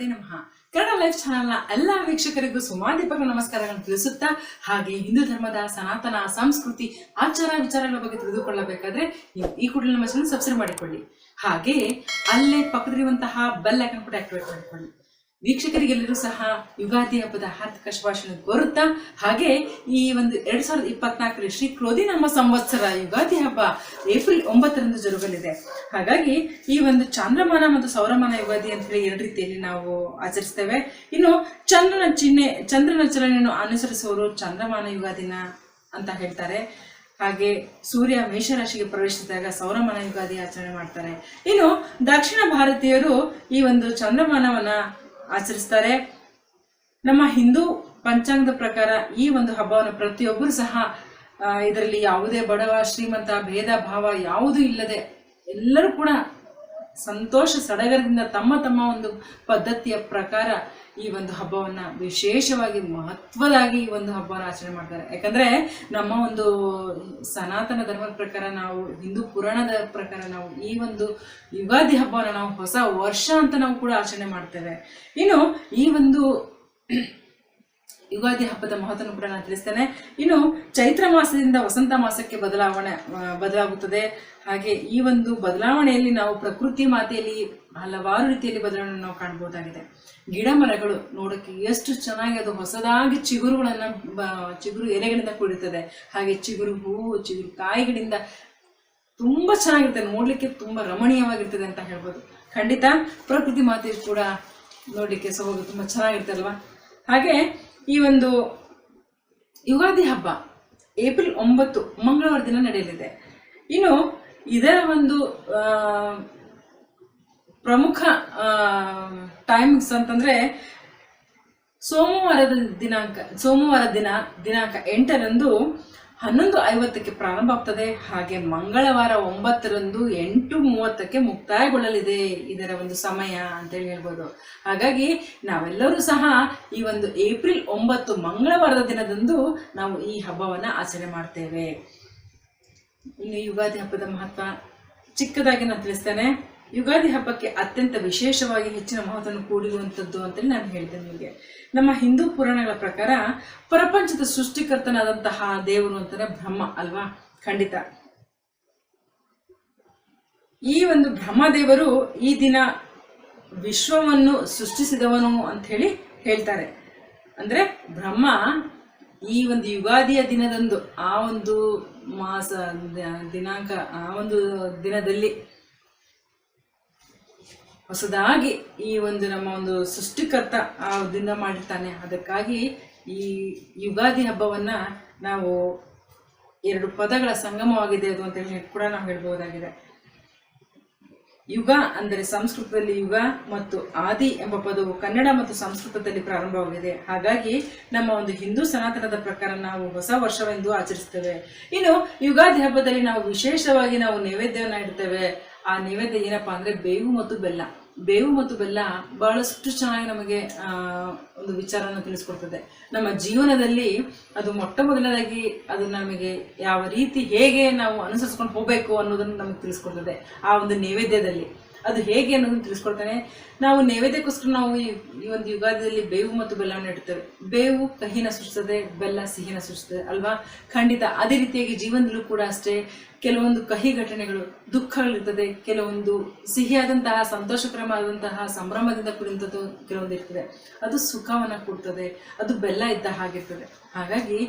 ಗಣಪತಿ ನಮಃ. ಕನ್ನಡ ಲೈಫ್ ಚಾನೆಲ್ನ ಎಲ್ಲ ವೀಕ್ಷಕರಿಗೂ ಸುಮಾದೀಪಕ ನಮಸ್ಕಾರಗಳನ್ನು ತಿಳಿಸುತ್ತಾ, ಹಾಗೆ ಹಿಂದೂ ಧರ್ಮದ ಸನಾತನ ಸಂಸ್ಕೃತಿ, ಆಚಾರ ವಿಚಾರಗಳ ಬಗ್ಗೆ ತಿಳಿದುಕೊಳ್ಳಬೇಕಾದ್ರೆ ನೀವು ಈ ಕೂಡಲೇ ನಮ್ಮ ಚಾನಲ್ ಸಬ್ಸ್ಕ್ರೈಬ್ ಮಾಡಿಕೊಳ್ಳಿ. ಹಾಗೆ ಅಲ್ಲೇ ಪಕ್ಕದಲ್ಲಿರುವಂತಹ ಬೆಲ್ ಐಕನ್ ಕೂಡ ಆಕ್ಟಿವೇಟ್ ಮಾಡಿಕೊಳ್ಳಿ. ವೀಕ್ಷಕರಿಗೆಲ್ಲರೂ ಸಹ ಯುಗಾದಿ ಹಬ್ಬದ ಹಾರ್ದಿಕ ಶುಭಾಶಯ ಕೋರುತ್ತಾ ಹಾಗೆ ಈ ಒಂದು ಎರಡ್ ಸಾವಿರದ ಇಪ್ಪತ್ನಾಲ್ಕರ ಶ್ರೀ ಕ್ರೋಧಿ ನಮ್ಮ ಸಂವತ್ಸರ ಯುಗಾದಿ ಹಬ್ಬ ಏಪ್ರಿಲ್ ಒಂಬತ್ತರಂದು ಜರುಗಲಿದೆ. ಹಾಗಾಗಿ ಈ ಒಂದು ಚಂದ್ರಮಾನ ಮತ್ತು ಸೌರಮಾನ ಯುಗಾದಿ ಅಂತ ಹೇಳಿ ಎರಡು ರೀತಿಯಲ್ಲಿ ನಾವು ಆಚರಿಸ್ತೇವೆ. ಇನ್ನು ಚಂದ್ರನ ಚಿಹ್ನೆ, ಚಂದ್ರನ ಚಲನೆಯನ್ನು ಅನುಸರಿಸುವವರು ಚಂದ್ರಮಾನ ಯುಗಾದಿನ ಅಂತ ಹೇಳ್ತಾರೆ. ಹಾಗೆ ಸೂರ್ಯ ಮೇಷರಾಶಿಗೆ ಪ್ರವೇಶಿಸಿದಾಗ ಸೌರಮಾನ ಯುಗಾದಿ ಆಚರಣೆ ಮಾಡ್ತಾರೆ. ಇನ್ನು ದಕ್ಷಿಣ ಭಾರತೀಯರು ಈ ಒಂದು ಚಂದ್ರಮಾನವನ್ನ ಆಚರಿಸ್ತಾರೆ. ನಮ್ಮ ಹಿಂದೂ ಪಂಚಾಂಗದ ಪ್ರಕಾರ ಈ ಒಂದು ಹಬ್ಬವನ್ನು ಪ್ರತಿಯೊಬ್ಬರು ಸಹ ಇದರಲ್ಲಿ ಯಾವುದೇ ಬಡವ, ಶ್ರೀಮಂತ, ಭೇದ, ಭಾವ ಯಾವುದೂ ಇಲ್ಲದೆ ಎಲ್ಲರೂ ಕೂಡ ಸಂತೋಷ ಸಡಗರದಿಂದ ತಮ್ಮ ತಮ್ಮ ಒಂದು ಪದ್ಧತಿಯ ಪ್ರಕಾರ ಈ ಒಂದು ಹಬ್ಬವನ್ನ ವಿಶೇಷವಾಗಿ ಮಹತ್ವದಾಗಿ ಈ ಒಂದು ಹಬ್ಬವನ್ನು ಆಚರಣೆ ಮಾಡ್ತಾರೆ. ಯಾಕಂದ್ರೆ ನಮ್ಮ ಒಂದು ಸನಾತನ ಧರ್ಮದ ಪ್ರಕಾರ ನಾವು, ಹಿಂದೂ ಪುರಾಣದ ಪ್ರಕಾರ ನಾವು ಈ ಒಂದು ಯುಗಾದಿ ಹಬ್ಬವನ್ನು ನಾವು ಹೊಸ ವರ್ಷ ಅಂತ ನಾವು ಕೂಡ ಆಚರಣೆ ಮಾಡ್ತೇವೆ. ಇನ್ನು ಈ ಒಂದು ಯುಗಾದಿ ಹಬ್ಬದ ಮಹತ್ವವನ್ನು ಕೂಡ ನಾನು ತಿಳಿಸ್ತೇನೆ. ಇನ್ನು ಚೈತ್ರ ಮಾಸದಿಂದ ವಸಂತ ಮಾಸಕ್ಕೆ ಬದಲಾವಣೆ ಬದಲಾಗುತ್ತದೆ. ಹಾಗೆ ಈ ಒಂದು ಬದಲಾವಣೆಯಲ್ಲಿ ನಾವು ಪ್ರಕೃತಿ ಮಾತೆಯಲ್ಲಿ ಹಲವಾರು ರೀತಿಯಲ್ಲಿ ಬದಲಾವಣೆ ನಾವು ಕಾಣಬಹುದಾಗಿದೆ ಗಿಡ ಮರಗಳು ನೋಡೋಕ್ಕೆ ಎಷ್ಟು ಚೆನ್ನಾಗಿ ಅದು ಹೊಸದಾಗಿ ಚಿಗುರುಗಳನ್ನ ಚಿಗುರು ಎಲೆಗಳಿಂದ ಕೂಡಿರ್ತದೆ. ಹಾಗೆ ಚಿಗುರು ಹೂವು ಚಿಗುರು ಕಾಯಿಗಳಿಂದ ತುಂಬಾ ಚೆನ್ನಾಗಿರ್ತದೆ ನೋಡ್ಲಿಕ್ಕೆ ತುಂಬಾ ರಮಣೀಯವಾಗಿರ್ತದೆ ಅಂತ ಹೇಳ್ಬೋದು. ಖಂಡಿತ ಪ್ರಕೃತಿ ಮಾತೆ ಕೂಡ ನೋಡ್ಲಿಕ್ಕೆ ಸೊಬಗು ತುಂಬಾ ಚೆನ್ನಾಗಿರ್ತಲ್ವಾ ಹಾಗೆ ಈ ಒಂದು ಯುಗಾದಿ ಹಬ್ಬ, ಏಪ್ರಿಲ್ ಒಂಬತ್ತು, ಮಂಗಳವಾರ ದಿನ ನಡೆಯಲಿದೆ. ಇನ್ನು ಇದರ ಒಂದು ಪ್ರಮುಖ ಟೈಮಿಂಗ್ಸ್ ಅಂತಂದ್ರೆ ಸೋಮವಾರದ ದಿನಾಂಕ, ಸೋಮವಾರ ದಿನ, ದಿನಾಂಕ ಎಂಟರಂದು ಹನ್ನೊಂದು ಐವತ್ತಕ್ಕೆ ಪ್ರಾರಂಭ ಆಗ್ತದೆ. ಹಾಗೆ ಮಂಗಳವಾರ ಒಂಬತ್ತರಂದು ಎಂಟು ಮೂವತ್ತಕ್ಕೆ ಮುಕ್ತಾಯಗೊಳ್ಳಲಿದೆ ಇದರ ಒಂದು ಸಮಯ ಅಂತೇಳಿ ಹೇಳ್ಬೋದು. ಹಾಗಾಗಿ ನಾವೆಲ್ಲರೂ ಸಹ ಈ ಒಂದು ಏಪ್ರಿಲ್ ಒಂಬತ್ತು ಮಂಗಳವಾರದ ದಿನದಂದು ನಾವು ಈ ಹಬ್ಬವನ್ನು ಆಚರಣೆ ಮಾಡ್ತೇವೆ. ಇನ್ನು ಯುಗಾದಿ ಹಬ್ಬದ ಮಹತ್ವ ಚಿಕ್ಕದಾಗಿ ನಾನು ತಿಳಿಸ್ತೇನೆ. ಯುಗಾದಿ ಹಬ್ಬಕ್ಕೆ ಅತ್ಯಂತ ವಿಶೇಷವಾಗಿ ಹೆಚ್ಚಿನ ಮಹತ್ವವನ್ನು ಕೂಡಿರುವಂಥದ್ದು ಅಂತೇಳಿ ನಾನು ಹೇಳ್ತೇನೆ ನಿಮಗೆ. ನಮ್ಮ ಹಿಂದೂ ಪುರಾಣಗಳ ಪ್ರಕಾರ ಪ್ರಪಂಚದ ಸೃಷ್ಟಿಕರ್ತನಾದಂತಹ ದೇವರು ಅಂತಾನೆ ಬ್ರಹ್ಮ ಅಲ್ವಾ? ಖಂಡಿತ. ಈ ಒಂದು ಬ್ರಹ್ಮದೇವರು ಈ ದಿನ ವಿಶ್ವವನ್ನು ಸೃಷ್ಟಿಸಿದವನು ಅಂತ ಹೇಳಿ ಹೇಳ್ತಾರೆ. ಅಂದ್ರೆ ಬ್ರಹ್ಮ ಈ ಒಂದು ಯುಗಾದಿಯ ದಿನದಂದು ಆ ಒಂದು ಮಾಸ, ದಿನಾಂಕ, ಆ ಒಂದು ದಿನದಲ್ಲಿ ಹೊಸದಾಗಿ ಈ ಒಂದು ನಮ್ಮ ಒಂದು ಸೃಷ್ಟಿಕರ್ತ ದಿನ ಮಾಡಿರ್ತಾನೆ. ಅದಕ್ಕಾಗಿ ಈ ಯುಗಾದಿ ಹಬ್ಬವನ್ನ ನಾವು ಎರಡು ಪದಗಳ ಸಂಗಮವಾಗಿದೆ ಅದು ಅಂತ ಹೇಳಿ ಕೂಡ ನಾವು ಹೇಳ್ಬೋದಾಗಿದೆ. ಯುಗ ಅಂದರೆ ಸಂಸ್ಕೃತದಲ್ಲಿ ಯುಗ ಮತ್ತು ಆದಿ ಎಂಬ ಪದವು ಕನ್ನಡ ಮತ್ತು ಸಂಸ್ಕೃತದಲ್ಲಿ ಪ್ರಾರಂಭವಾಗಿದೆ. ಹಾಗಾಗಿ ನಮ್ಮ ಒಂದು ಹಿಂದೂ ಸನಾತನದ ಪ್ರಕಾರ ನಾವು ಹೊಸ ವರ್ಷವೆಂದು ಆಚರಿಸ್ತೇವೆ. ಇನ್ನು ಯುಗಾದಿ ಹಬ್ಬದಲ್ಲಿ ನಾವು ವಿಶೇಷವಾಗಿ ನಾವು ನೈವೇದ್ಯವನ್ನು ಇಡ್ತೇವೆ. ಆ ನೈವೇದ್ಯ ಏನಪ್ಪಾ ಅಂದ್ರೆ ಬೇವು ಮತ್ತು ಬೆಲ್ಲ. ಬೇವು ಮತ್ತು ಬೆಲ್ಲ ಬಹಳಷ್ಟು ಚೆನ್ನಾಗಿ ನಮಗೆ ಒಂದು ವಿಚಾರವನ್ನು ತಿಳಿಸ್ಕೊಡ್ತದೆ. ನಮ್ಮ ಜೀವನದಲ್ಲಿ ಅದು ಮೊಟ್ಟ ಮೊದಲನೇದಾಗಿ ಅದು ನಮಗೆ ಯಾವ ರೀತಿ ಹೇಗೆ ನಾವು ಅನುಸರಿಸ್ಕೊಂಡು ಹೋಗಬೇಕು ಅನ್ನೋದನ್ನು ನಮಗೆ ತಿಳಿಸ್ಕೊಡ್ತದೆ ಆ ಒಂದು ನೈವೇದ್ಯದಲ್ಲಿ. ಅದು ಹೇಗೆ ಅನ್ನೋದನ್ನು ತಿಳಿಸ್ಕೊಡ್ತಾನೆ. ನಾವು ನೈವೇದ್ಯಕ್ಕೋಸ್ಕರ ನಾವು ಈ ಒಂದು ಯುಗಾದಿಯಲ್ಲಿ ಬೇವು ಮತ್ತು ಬೆಲ್ಲವನ್ನು ಇಡ್ತೇವೆ. ಬೇವು ಕಹಿನ ಸೃಷ್ಟಿಸ್ತದೆ ಬೆಲ್ಲ ಸಿಹಿನ ಸೃಷ್ಟಿಸ್ತದೆ ಅಲ್ವಾ? ಖಂಡಿತ ಅದೇ ರೀತಿಯಾಗಿ ಜೀವನದಲ್ಲೂ ಕೂಡ ಅಷ್ಟೇ ಕೆಲವೊಂದು ಕಹಿ ಘಟನೆಗಳು ದುಃಖಗಳಿರ್ತದೆ, ಕೆಲವೊಂದು ಸಿಹಿಯಾದಂತಹ ಸಂತೋಷಕರವಾದಂತಹ ಸಂಭ್ರಮದಿಂದ ಕೂಡಿದಂಥದ್ದು ಕೆಲವೊಂದು ಇರ್ತದೆ. ಅದು ಸುಖವನ್ನು ಕೊಡ್ತದೆ, ಅದು ಬೆಲ್ಲ ಇದ್ದ ಹಾಗಿರ್ತದೆ ಹಾಗಾಗಿ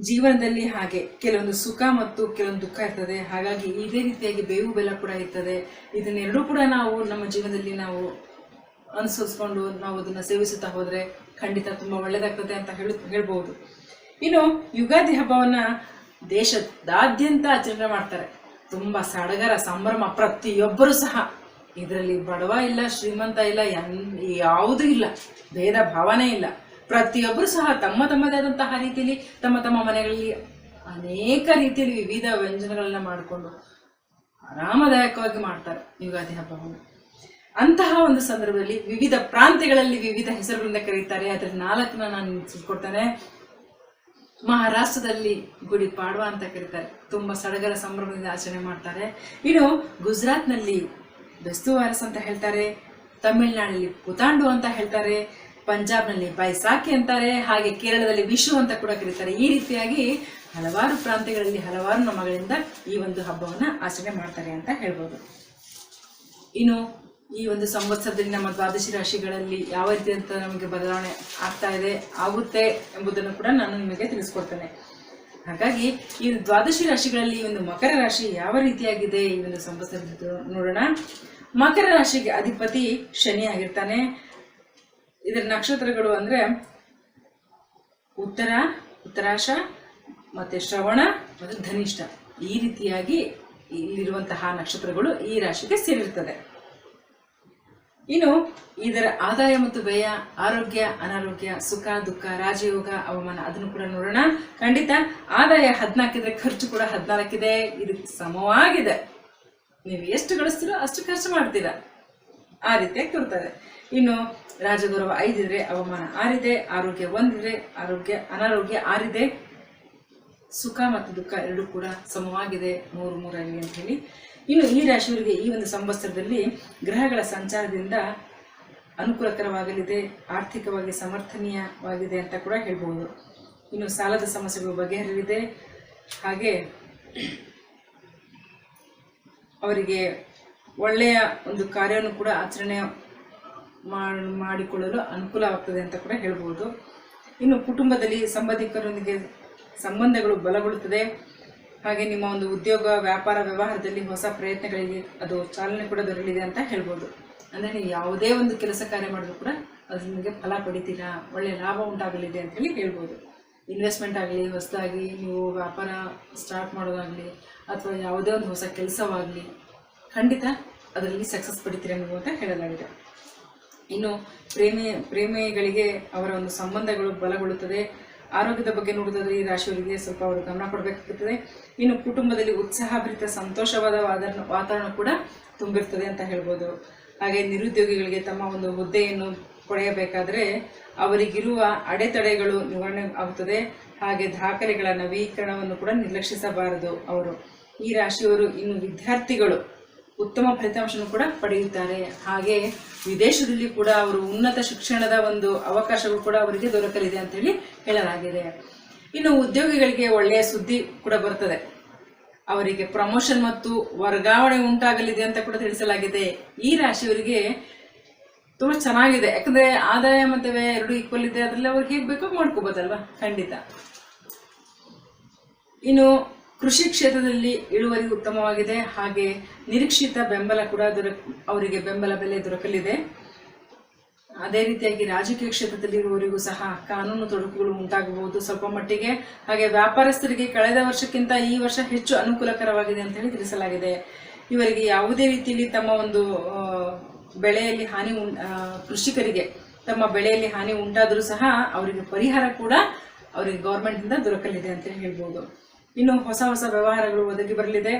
ಜೀವನದಲ್ಲಿ ಹಾಗೆ ಕೆಲವೊಂದು ಸುಖ ಮತ್ತು ಕೆಲವೊಂದು ದುಃಖ ಇರ್ತದೆ. ಹಾಗಾಗಿ ಇದೇ ರೀತಿಯಾಗಿ ಬೇವು ಬೆಲ್ಲ ಕೂಡ ಇರ್ತದೆ. ಇದನ್ನೆರಡೂ ಕೂಡ ನಾವು ನಮ್ಮ ಜೀವನದಲ್ಲಿ ನಾವು ಅನುಸರಿಸ್ಕೊಂಡು ನಾವು ಅದನ್ನ ಸೇವಿಸುತ್ತಾ ಹೋದರೆ ಖಂಡಿತ ತುಂಬಾ ಒಳ್ಳೆಯದಾಗ್ತದೆ ಅಂತ ಹೇಳಿ, ಹೇಳ್ಬೋದು. ಇನ್ನು ಯುಗಾದಿ ಹಬ್ಬವನ್ನು ದೇಶದಾದ್ಯಂತ ಆಚರಣೆ ಮಾಡ್ತಾರೆ. ತುಂಬಾ ಸಡಗರ, ಸಂಭ್ರಮ ಪ್ರತಿಯೊಬ್ಬರೂ ಸಹ. ಇದರಲ್ಲಿ ಬಡವ ಇಲ್ಲ, ಶ್ರೀಮಂತ ಇಲ್ಲ ಯಾವುದೂ ಇಲ್ಲ. ಭೇದ ಭಾವನೆ ಇಲ್ಲ. ಪ್ರತಿಯೊಬ್ಬರು ಸಹ ತಮ್ಮ ತಮ್ಮದೇ ಆದಂತಹ ರೀತಿಯಲ್ಲಿ ತಮ್ಮ ತಮ್ಮ ಮನೆಗಳಲ್ಲಿ ಅನೇಕ ರೀತಿಯಲ್ಲಿ ವಿವಿಧ ವ್ಯಂಜನಗಳನ್ನ ಮಾಡಿಕೊಂಡು ಆರಾಮದಾಯಕವಾಗಿ ಮಾಡ್ತಾರೆ ಯುಗಾದಿ ಹಬ್ಬವನ್ನು. ಅಂತಹ ಒಂದು ಸಂದರ್ಭದಲ್ಲಿ ವಿವಿಧ ಪ್ರಾಂತ್ಯಗಳಲ್ಲಿ ವಿವಿಧ ಹೆಸರುಗಳಿಂದ ಕರೀತಾರೆ. ಅದರ ನಾಲ್ಕನ್ನ ನಾನು ತಿಳಿಸ್ಕೊಡ್ತೇನೆ ಮಹಾರಾಷ್ಟ್ರದಲ್ಲಿ ಗುಡಿ ಪಾಡ್ವ ಅಂತ ಕರೀತಾರೆ. ತುಂಬಾ ಸಡಗರ ಸಂಭ್ರಮದಿಂದ ಆಚರಣೆ ಮಾಡ್ತಾರೆ. ಇನ್ನು ಗುಜರಾತ್ನಲ್ಲಿ ಬೆಸ್ತುವಾರಸ್ ಅಂತ ಹೇಳ್ತಾರೆ. ತಮಿಳುನಾಡಲ್ಲಿ ಪುತಾಂಡು ಅಂತ ಹೇಳ್ತಾರೆ. ಪಂಜಾಬ್ನಲ್ಲಿ ಬೈಸಾಖಿ ಅಂತಾರೆ, ಹಾಗೆ ಕೇರಳದಲ್ಲಿ ವಿಶು ಅಂತ ಕೂಡ ಕರೀತಾರೆ. ಈ ರೀತಿಯಾಗಿ ಹಲವಾರು ಪ್ರಾಂತ್ಯಗಳಲ್ಲಿ ಹಲವಾರು ನಮಗಳಿಂದ ಈ ಒಂದು ಹಬ್ಬವನ್ನ ಆಚರಣೆ ಮಾಡ್ತಾರೆ ಅಂತ ಹೇಳ್ಬೋದು. ಇನ್ನು ಈ ಒಂದು ಸಂವತ್ಸರದಲ್ಲಿ ನಮ್ಮ ದ್ವಾದಶಿ ರಾಶಿಗಳಲ್ಲಿ ಯಾವ ರೀತಿ ಅಂತ ನಮಗೆ ಬದಲಾವಣೆ ಆಗ್ತಾ ಇದೆ, ಆಗುತ್ತೆ ಎಂಬುದನ್ನು ಕೂಡ ನಾನು ನಿಮಗೆ ತಿಳಿಸ್ಕೊಡ್ತೇನೆ. ಹಾಗಾಗಿ ಈ ದ್ವಾದಶಿ ರಾಶಿಗಳಲ್ಲಿ ಈ ಒಂದು ಮಕರ ರಾಶಿ ಯಾವ ರೀತಿಯಾಗಿದೆ ಈ ಒಂದು ಸಂವತ್ಸರದ ನೋಡೋಣ. ಮಕರ ರಾಶಿಗೆ ಅಧಿಪತಿ ಶನಿ ಆಗಿರ್ತಾನೆ. ಇದರ ನಕ್ಷತ್ರಗಳು ಅಂದ್ರೆ ಉತ್ತರ, ಉತ್ತರಾಶ ಮತ್ತೆ ಶ್ರವಣ ಮತ್ತು ಧನಿಷ್ಠ. ಈ ರೀತಿಯಾಗಿ ಇಲ್ಲಿರುವಂತಹ ನಕ್ಷತ್ರಗಳು ಈ ರಾಶಿಗೆ ಸೇರಿರ್ತದೆ. ಇನ್ನು ಇದರ ಆದಾಯ ಮತ್ತು ವ್ಯಯ, ಆರೋಗ್ಯ, ಅನಾರೋಗ್ಯ, ಸುಖ, ದುಃಖ, ರಾಜಯೋಗ, ಅವಮಾನ ಅದನ್ನು ಕೂಡ ನೋಡೋಣ. ಖಂಡಿತ ಆದಾಯ ಹದಿನಾಲ್ಕಿದ್ರೆ ಖರ್ಚು ಕೂಡ ಹದಿನಾಲ್ಕಿದೆ. ಇದಕ್ಕೆ ಸಮವಾಗಿದೆ. ನೀವು ಎಷ್ಟು ಗಳಿಸ್ತೀರೋ ಅಷ್ಟು ಖರ್ಚು ಮಾಡ್ತೀರಾ. ಆ ರೀತಿಯಾಗಿ ತೋರ್ತದೆ ಇನ್ನು ರಾಜಗೌರವ ಐದಿದ್ರೆ ಅವಮಾನ ಆರಿದೆ, ಆರೋಗ್ಯ ಒಂದಿದ್ರೆ ಆರೋಗ್ಯ, ಅನಾರೋಗ್ಯ ಆರಿದೆ, ಸುಖ ಮತ್ತು ದುಃಖ ಎರಡೂ ಕೂಡ ಸಮವಾಗಿದೆ, ಮೂರು ಮೂರಾಗಿ ಅಂತ ಹೇಳಿ. ಇನ್ನು ಈ ರಾಶಿಯವರಿಗೆ ಈ ಒಂದು ಸಂವತ್ಸರದಲ್ಲಿ ಗ್ರಹಗಳ ಸಂಚಾರದಿಂದ ಅನುಕೂಲಕರವಾಗಲಿದೆ, ಆರ್ಥಿಕವಾಗಿ ಸಮರ್ಥನೀಯವಾಗಿದೆ ಅಂತ ಕೂಡ ಹೇಳ್ಬೋದು. ಇನ್ನು ಸಾಲದ ಸಮಸ್ಯೆಗಳು ಬಗೆಹರಿಲಿದೆ ಹಾಗೆ ಅವರಿಗೆ ಒಳ್ಳೆಯ ಒಂದು ಕಾರ್ಯವನ್ನು ಕೂಡ ಆಚರಣೆ ಮಾಡಿಕೊಳ್ಳಲು ಮಾಡಿಕೊಳ್ಳಲು ಅನುಕೂಲವಾಗ್ತದೆ ಅಂತ ಕೂಡ ಹೇಳ್ಬೋದು. ಇನ್ನು ಕುಟುಂಬದಲ್ಲಿ ಸಂಬಂಧಿಕರೊಂದಿಗೆ ಸಂಬಂಧಗಳು ಬಲಗೊಳ್ಳುತ್ತದೆ. ಹಾಗೆ ನಿಮ್ಮ ಒಂದು ಉದ್ಯೋಗ, ವ್ಯಾಪಾರ, ವ್ಯವಹಾರದಲ್ಲಿ ಹೊಸ ಪ್ರಯತ್ನಗಳಿಗೆ ಅದು ಚಾಲನೆ ಕೂಡ ದೊರೆಯಲಿದೆ ಅಂತ ಹೇಳ್ಬೋದು. ಅಂದರೆ ನೀವು ಯಾವುದೇ ಒಂದು ಕೆಲಸ ಕಾರ್ಯ ಮಾಡಿದ್ರು ಕೂಡ ಅದು ನಿಮಗೆ ಫಲ ಪಡಿತೀರಾ ಒಳ್ಳೆಯ ಲಾಭ ಉಂಟಾಗಲಿದೆ ಅಂತ ಹೇಳಿ ಹೇಳ್ಬೋದು. ಇನ್ವೆಸ್ಟ್ಮೆಂಟ್ ಆಗಲಿ, ಹೊಸದಾಗಿ ನೀವು ವ್ಯಾಪಾರ ಸ್ಟಾರ್ಟ್ ಮಾಡೋದಾಗಲಿ, ಅಥವಾ ಯಾವುದೇ ಒಂದು ಹೊಸ ಕೆಲಸವಾಗಲಿ ಖಂಡಿತ ಅದರಲ್ಲಿ ಸಕ್ಸಸ್ ಪಡಿತೀರಿ ಅನ್ನೋದು ಅಂತ ಹೇಳಲಾಗಿದೆ. ಇನ್ನು ಪ್ರೇಮಿ, ಪ್ರೇಮಿಗಳಿಗೆ ಅವರ ಒಂದು ಸಂಬಂಧಗಳು ಬಲಗೊಳ್ಳುತ್ತದೆ. ಆರೋಗ್ಯದ ಬಗ್ಗೆ ನೋಡೋದಾದ್ರೆ ಈ ರಾಶಿಯವರಿಗೆ ಸ್ವಲ್ಪ ಅವರು ಗಮನ ಕೊಡಬೇಕಾಗುತ್ತದೆ ಇನ್ನು ಕುಟುಂಬದಲ್ಲಿ ಉತ್ಸಾಹಭರಿತ, ಸಂತೋಷವಾದ ವಾತಾವರಣ ವಾತಾವರಣ ಕೂಡ ತುಂಬಿರ್ತದೆ ಅಂತ ಹೇಳ್ಬೋದು. ಹಾಗೆ ನಿರುದ್ಯೋಗಿಗಳಿಗೆ ತಮ್ಮ ಒಂದು ಹುದ್ದೆಯನ್ನು ಪಡೆಯಬೇಕಾದ್ರೆ ಅವರಿಗಿರುವ ಅಡೆತಡೆಗಳು ನಿವಾರಣೆ ಆಗುತ್ತದೆ. ಹಾಗೆ ದಾಖಲೆಗಳ ನವೀಕರಣವನ್ನು ಕೂಡ ನಿರ್ಲಕ್ಷಿಸಬಾರದು ಅವರು. ಈ ರಾಶಿಯವರು ಇನ್ನು ವಿದ್ಯಾರ್ಥಿಗಳು ಉತ್ತಮ ಫಲಿತಾಂಶವನ್ನು ಕೂಡ ಪಡೆಯುತ್ತಾರೆ. ಹಾಗೆ ವಿದೇಶದಲ್ಲಿ ಕೂಡ ಅವರು ಉನ್ನತ ಶಿಕ್ಷಣದ ಒಂದು ಅವಕಾಶಗಳು ಕೂಡ ಅವರಿಗೆ ದೊರಕಲಿದೆ ಅಂತ ಹೇಳಿ ಹೇಳಲಾಗಿದೆ. ಇನ್ನು ಉದ್ಯೋಗಿಗಳಿಗೆ ಒಳ್ಳೆಯ ಸುದ್ದಿ ಕೂಡ ಬರ್ತದೆ. ಅವರಿಗೆ ಪ್ರಮೋಷನ್ ಮತ್ತು ವರ್ಗಾವಣೆ ಉಂಟಾಗಲಿದೆ ಅಂತ ಕೂಡ ತಿಳಿಸಲಾಗಿದೆ. ಈ ರಾಶಿಯವರಿಗೆ ತುಂಬಾ ಚೆನ್ನಾಗಿದೆ. ಯಾಕಂದ್ರೆ ಆದಾಯ ಮತ್ತೆ ಎರಡು ಈಕ್ವಲ್ ಇದೆ ಅದರಲ್ಲಿ ಅವ್ರಿಗೆ ಹೇಗೆ ಬೇಕೋ ಮಾಡ್ಕೋಬೋದಲ್ವಾ? ಖಂಡಿತ. ಇನ್ನು ಕೃಷಿ ಕ್ಷೇತ್ರದಲ್ಲಿ ಇಳುವರಿ ಉತ್ತಮವಾಗಿದೆ, ಹಾಗೆ ನಿರೀಕ್ಷಿತ ಬೆಂಬಲ ಕೂಡ ದೊರಕ, ಅವರಿಗೆ ಬೆಂಬಲ ಬೆಲೆ ದೊರಕಲಿದೆ. ಅದೇ ರೀತಿಯಾಗಿ ರಾಜಕೀಯ ಕ್ಷೇತ್ರದಲ್ಲಿ ಇರುವವರಿಗೂ ಸಹ ಕಾನೂನು ತೊಡಕುಗಳು ಉಂಟಾಗಬಹುದು ಸ್ವಲ್ಪ ಮಟ್ಟಿಗೆ. ಹಾಗೆ ವ್ಯಾಪಾರಸ್ಥರಿಗೆ ಕಳೆದ ವರ್ಷಕ್ಕಿಂತ ಈ ವರ್ಷ ಹೆಚ್ಚು ಅನುಕೂಲಕರವಾಗಿದೆ ಅಂತ ಹೇಳಿ ತಿಳಿಸಲಾಗಿದೆ. ಇವರಿಗೆ ಯಾವುದೇ ರೀತಿಯಲ್ಲಿ ತಮ್ಮ ಒಂದು ಬೆಳೆಯಲ್ಲಿ ಹಾನಿ ಕೃಷಿಕರಿಗೆ ತಮ್ಮ ಬೆಳೆಯಲ್ಲಿ ಹಾನಿ ಉಂಟಾದರೂ ಸಹ ಅವರಿಗೆ ಪರಿಹಾರ ಕೂಡ ಅವರಿಗೆ ಗೌರ್ಮೆಂಟಿಂದ ದೊರಕಲಿದೆ ಅಂತ ಹೇಳ್ಬೋದು. ಇನ್ನು ಹೊಸ ಹೊಸ ವ್ಯವಹಾರಗಳು ಒದಗಿ ಬರಲಿದೆ.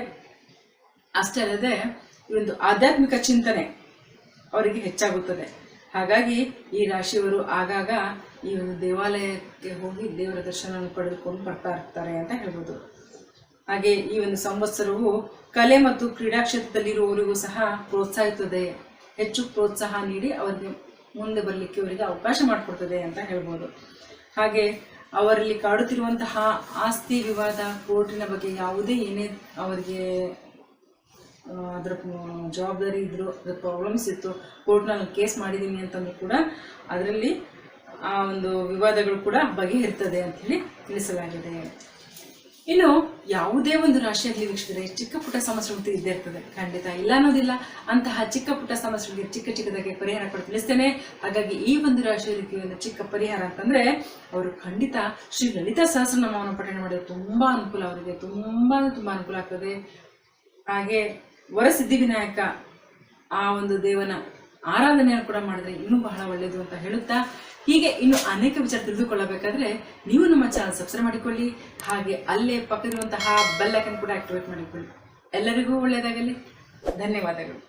ಅಷ್ಟೇ ಅಲ್ಲದೆ ಈ ಒಂದು ಆಧ್ಯಾತ್ಮಿಕ ಚಿಂತನೆ ಅವರಿಗೆ ಹೆಚ್ಚಾಗುತ್ತದೆ. ಹಾಗಾಗಿ ಈ ರಾಶಿಯವರು ಆಗಾಗ ಈ ಒಂದು ದೇವಾಲಯಕ್ಕೆ ಹೋಗಿ ದೇವರ ದರ್ಶನವನ್ನು ಪಡೆದುಕೊಂಡು ಬರ್ತಾ ಇರ್ತಾರೆ ಅಂತ ಹೇಳ್ಬೋದು. ಹಾಗೆ ಈ ಒಂದು ಸಂವತ್ಸರವು ಕಲೆ ಮತ್ತು ಕ್ರೀಡಾ ಕ್ಷೇತ್ರದಲ್ಲಿರುವವರಿಗೂ ಸಹ ಪ್ರೋತ್ಸಾಹಿಸುತ್ತದೆ. ಹೆಚ್ಚು ಪ್ರೋತ್ಸಾಹ ನೀಡಿ ಅವರಿಗೆ ಮುಂದೆ ಬರಲಿಕ್ಕೆ ಅವರಿಗೆ ಅವಕಾಶ ಮಾಡಿಕೊಡ್ತದೆ ಅಂತ ಹೇಳ್ಬೋದು. ಹಾಗೆ ಅವರಲ್ಲಿ ಕಾಡುತ್ತಿರುವಂತಹ ಆಸ್ತಿ ವಿವಾದ ಕೋರ್ಟಿನ ಬಗ್ಗೆ ಯಾವುದೇ ಏನೇ ಅವರಿಗೆ ಅದರ ಜವಾಬ್ದಾರಿ ಇದ್ರು ಅದರ ಪ್ರಾಬ್ಲಮ್ಸ್ ಇತ್ತು ಕೋರ್ಟ್ನಲ್ಲಿ ಕೇಸ್ ಮಾಡಿದ್ದೀನಿ ಅಂತಂದ್ರೂ ಕೂಡ ಅದರಲ್ಲಿ ಆ ಒಂದು ವಿವಾದಗಳು ಕೂಡ ಬಗೆಹರಿತದೆ ಅಂತ ಹೇಳಿ ತಿಳಿಸಲಾಗಿದೆ. ಇನ್ನು ಯಾವುದೇ ಒಂದು ರಾಶಿಯಲ್ಲಿ ವೀಕ್ಷಿಸಿದರೆ ಚಿಕ್ಕ ಪುಟ್ಟ ಸಮಸ್ಯೆಗಳು ಇದ್ದೇ ಇರ್ತದೆ. ಖಂಡಿತ ಇಲ್ಲ ಅನ್ನೋದಿಲ್ಲ. ಅಂತಹ ಚಿಕ್ಕ ಪುಟ್ಟ ಸಮಸ್ಯೆಗಳಿಗೆ ಚಿಕ್ಕ ಚಿಕ್ಕದಾಗಿ ಪರಿಹಾರ ಕೂಡ ತಿಳಿಸ್ತೇನೆ. ಹಾಗಾಗಿ ಈ ಒಂದು ರಾಶಿಯಲ್ಲಿ ಒಂದು ಚಿಕ್ಕ ಪರಿಹಾರ ಅಂತಂದ್ರೆ, ಅವರು ಖಂಡಿತ ಶ್ರೀ ಲಲಿತಾ ಸಹಸ್ರನಾಮವನ್ನು ಪಠಣೆ ಮಾಡಿದ್ರೆ ತುಂಬಾ ಅನುಕೂಲ ಅವರಿಗೆ. ತುಂಬಾ ತುಂಬಾ ಅನುಕೂಲ ಆಗ್ತದೆ. ಹಾಗೆ ವರಸಿದ್ಧಿ ವಿನಾಯಕ ಆ ಒಂದು ದೇವನ ಆರಾಧನೆಯನ್ನು ಕೂಡ ಮಾಡಿದ್ರೆ ಇನ್ನೂ ಬಹಳ ಒಳ್ಳೆಯದು ಅಂತ ಹೇಳುತ್ತಾ ಹೀಗೆ ಇನ್ನು ಅನೇಕ ವಿಚಾರ ತಿಳಿದುಕೊಳ್ಳಬೇಕಾದ್ರೆ ನೀವು ನಮ್ಮ ಚಾನಲ್ ಸಬ್ಸ್ಕ್ರೈಬ್ ಮಾಡಿಕೊಳ್ಳಿ, ಹಾಗೆ ಅಲ್ಲೇ ಪಕ್ಕದಿರುವಂತಹ ಬೆಲ್ ಐಕನ್ ಕೂಡ ಆಕ್ಟಿವೇಟ್ ಮಾಡಿಕೊಳ್ಳಿ. ಎಲ್ಲರಿಗೂ ಒಳ್ಳೆಯದಾಗಲಿ. ಧನ್ಯವಾದಗಳು.